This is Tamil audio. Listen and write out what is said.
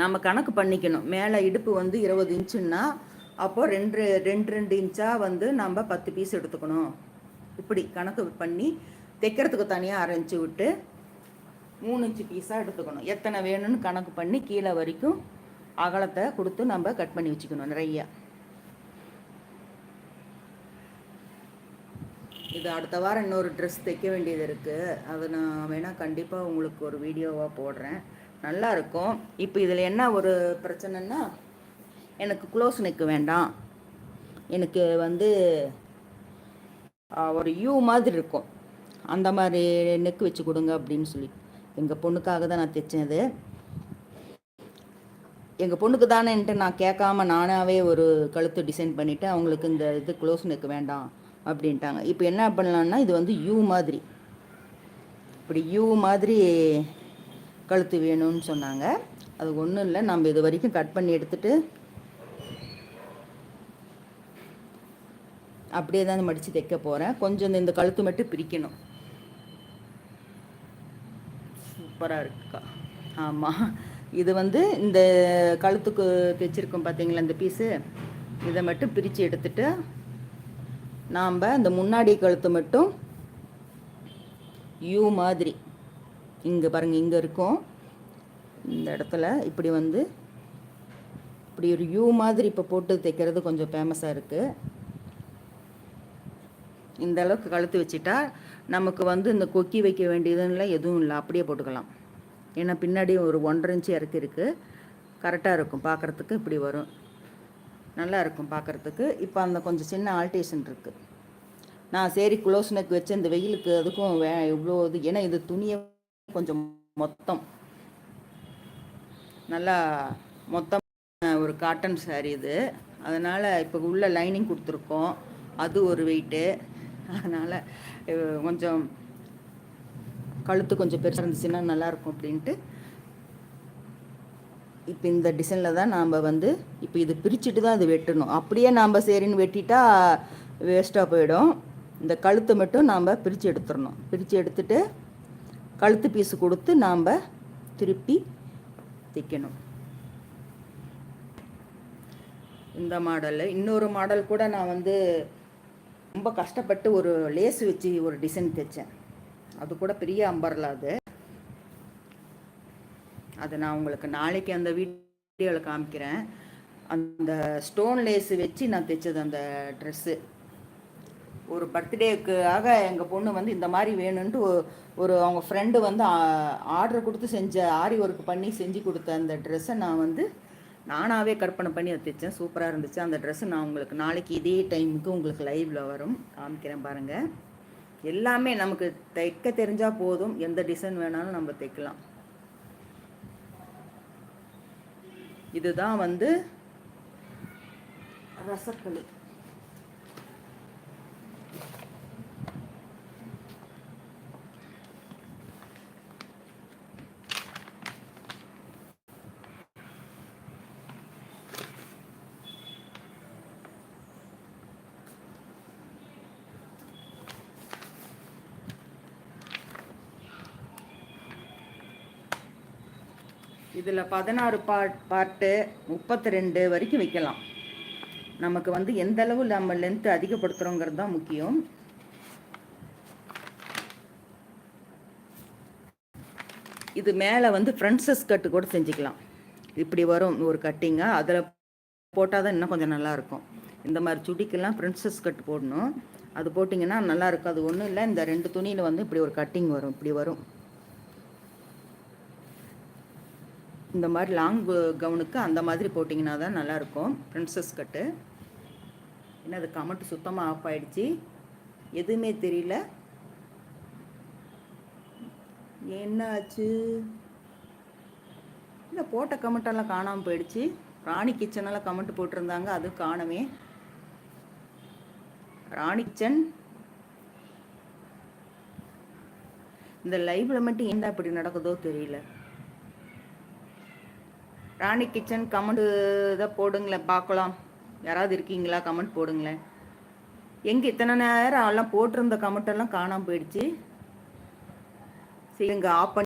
நம்ம கணக்கு பண்ணிக்கணும். மேலே இடுப்பு வந்து இருபது இன்ச்சுன்னா அப்போ ரெண்டு ரெண்டு ரெண்டு இன்ச்சாக வந்து நம்ம பத்து பீஸ் எடுத்துக்கணும். இப்படி கணக்கு பண்ணி தைக்கிறதுக்கு தனியாக அரைஞ்சி விட்டு மூணு இன்ச்சு பீஸாக எடுத்துக்கணும். எத்தனை வேணும்னு கணக்கு பண்ணி கீழே வரைக்கும் அகலத்தை கொடுத்து நம்ம கட் பண்ணி வச்சுக்கணும் நிறையா. இது அடுத்த வாரம் இன்னொரு ட்ரெஸ் தைக்க வேண்டியது இருக்குது அது நான் வேணால் கண்டிப்பாக உங்களுக்கு ஒரு வீடியோவாக போடுறேன். நல்லா இருக்கும் இப்போ இதில் என்ன ஒரு பிரச்சனைன்னா எனக்கு க்ளோஸ் நெக்கு வேண்டாம். எனக்கு வந்து ஒரு யூ மாதிரி இருக்கும். அந்த மாதிரி நெக் வச்சு கொடுங்க அப்படின்னு சொல்லி. எங்கள் பொண்ணுக்காக தான் நான் தைச்சேன் அது. எங்கள் பொண்ணுக்கு தானேன்ட்டு நான் கேட்காம நானாகவே ஒரு கழுத்து டிசைன் பண்ணிவிட்டு அவங்களுக்கு இந்த இது க்ளோஸ் நெக் வேண்டாம் அப்படின்ட்டாங்க. இப்போ என்ன பண்ணலான்னா இது வந்து யூ மாதிரி. இப்படி யூ மாதிரி கழுத்து வேணும்னு சொன்னாங்க. அது ஒன்றும் இல்லை. நம்ம இது வரைக்கும் கட் பண்ணி எடுத்துட்டு அப்படியே தான் மடித்து தைக்க போகிறேன் கொஞ்சம் இந்த- இந்த கழுத்து மட்டும் பிரிக்கணும். சூப்பராக இருக்கா? ஆமாம் இது வந்து இந்த கழுத்துக்கு தைச்சிருக்கோம் பார்த்தீங்களா இந்த பீஸு இதை மட்டும் பிரித்து எடுத்துட்டு நாம் இந்த முன்னாடி கழுத்து மட்டும் யூ மாதிரி இங்கே பாருங்கள் இங்கே இருக்கும். இந்த இடத்துல இப்படி வந்து இப்படி ஒரு யூ மாதிரி இப்போ போட்டு தைக்கிறது கொஞ்சம் ஃபேமஸாக இருக்குது இந்த அளவுக்கு கழுத்து வச்சுட்டா நமக்கு வந்து இந்த கொக்கி வைக்க வேண்டியதுன்னு எதுவும் இல்லை அப்படியே போட்டுக்கலாம். ஏன்னா பின்னாடி ஒரு ஒன்றரை இன்ச்சு இறக்கி இருக்குது கரெக்டாக இருக்கும் பார்க்குறதுக்கு இப்படி வரும். நல்லா இருக்கும் பார்க்குறதுக்கு இப்போ அந்த கொஞ்சம் சின்ன ஆல்டேஷன் இருக்குது நான் சரி குளோஸ் நெக் வச்சு இந்த வெயிலுக்கு அதுக்கும் வே இவ்வளோ இது ஏன்னா இது துணியை கொஞ்சம் மொத்தம். நல்லா மொத்தம் ஒரு காட்டன் சாரீ இது. அதனால் இப்போ உள்ள லைனிங் கொடுத்துருக்கோம். அது ஒரு வெயிட்டு அதனால் கொஞ்சம் கழுத்து கொஞ்சம் பெருசாக இருந்துச்சுன்னா நல்லாயிருக்கும் அப்படின்ட்டு. இப்போ இந்த டிசைனில் தான் நாம் வந்து இப்போ இது பிரிச்சுட்டு தான் இது வெட்டணும். அப்படியே நாம் சரின்னு வெட்டிட்டா வேஸ்ட்டாக போயிடும். இந்த கழுத்தை மட்டும் நாம் பிரித்து எடுத்துடணும் பிரித்து எடுத்துட்டு கழுத்து பீஸு கொடுத்து நாம் திருப்பி தைக்கணும். இந்த மாடலு இன்னொரு மாடல் கூட நான் வந்து ரொம்ப கஷ்டப்பட்டு ஒரு லேஸ் வச்சு ஒரு டிசைன் தைச்சேன். அது கூட பெரிய அம்பர்லா அது. அதை நான் உங்களுக்கு நாளைக்கு அந்த வீடியோவில் காமிக்கிறேன். அந்த ஸ்டோன் லேஸ் வச்சு நான் தைச்சது அந்த ட்ரெஸ்ஸு ஒரு பர்த்டேக்காக எங்கள் பொண்ணு வந்து இந்த மாதிரி வேணும்ன்ட்டு ஒரு அவங்க ஃப்ரெண்டு வந்து ஆர்டர் கொடுத்து செஞ்ச ஆரி ஒர்க் பண்ணி செஞ்சு கொடுத்த அந்த ட்ரெஸ்ஸை நான் வந்து நானாகவே கற்பனை பண்ணி தைச்சேன் சூப்பராக இருந்துச்சு. அந்த ட்ரெஸ்ஸு நான் உங்களுக்கு நாளைக்கு இதே டைமுக்கு உங்களுக்கு லைவில் வரும். காமிக்கிறேன் பாருங்கள் எல்லாமே நமக்கு தைக்க தெரிஞ்சால் போதும். எந்த டிசைன் வேணாலும் நம்ம தைக்கலாம். இதுதான் வந்து ரசக்களி இதில் பதினாறு பாட் பார்ட்டு முப்பத்தி ரெண்டு வரைக்கும் வைக்கலாம். நமக்கு வந்து எந்த அளவு நம்ம லென்த்து அதிகப்படுத்துகிறோங்கிறது தான் முக்கியம். இது மேலே வந்து ஃப்ரெண்ட்ஸஸ் கட்டு கூட செஞ்சுக்கலாம். இப்படி வரும் ஒரு கட்டிங்காக அதில் போட்டால் தான் இன்னும் கொஞ்சம் நல்லாயிருக்கும் இந்த மாதிரி சுடிக்கெல்லாம் பிரின்சஸ் கட் போடணும். அது போட்டிங்கன்னா நல்லா இருக்கும். அது ஒன்றும் இல்லை இந்த ரெண்டு துணியில் வந்து இப்படி ஒரு கட்டிங் வரும். இப்படி வரும். இந்த மாதிரி லாங் கவுனுக்கு அந்த மாதிரி போட்டிங்கன்னா தான் நல்லாயிருக்கும். ப்ரின்ஸஸ் கட்டு என்ன அது கமெண்ட் சுத்தமாக ஆஃப் ஆகிடுச்சி எதுவுமே தெரியல. என்ன ஆச்சு இல்லை போட்ட கமெண்டெல்லாம் காணாமல் போயிடுச்சு. ராணி கிச்சனெல்லாம் கமெண்ட் போட்டிருந்தாங்க அது காணவே ராணி கிச்சன் இந்த லைவ்ல மட்டும் என்ன இப்படி நடக்குதோ தெரியல. ராணி கிச்சன் கமெண்ட் இதை போடுங்களேன் பார்க்கலாம். யாராவது இருக்கீங்களா? கமெண்ட் போடுங்களேன். எங்கே இத்தனை நேரம் எல்லாம் போட்டிருந்த கமெண்ட் எல்லாம் காணாமல் போயிடுச்சு. சரி இங்கே ஆஃப் பண்ணி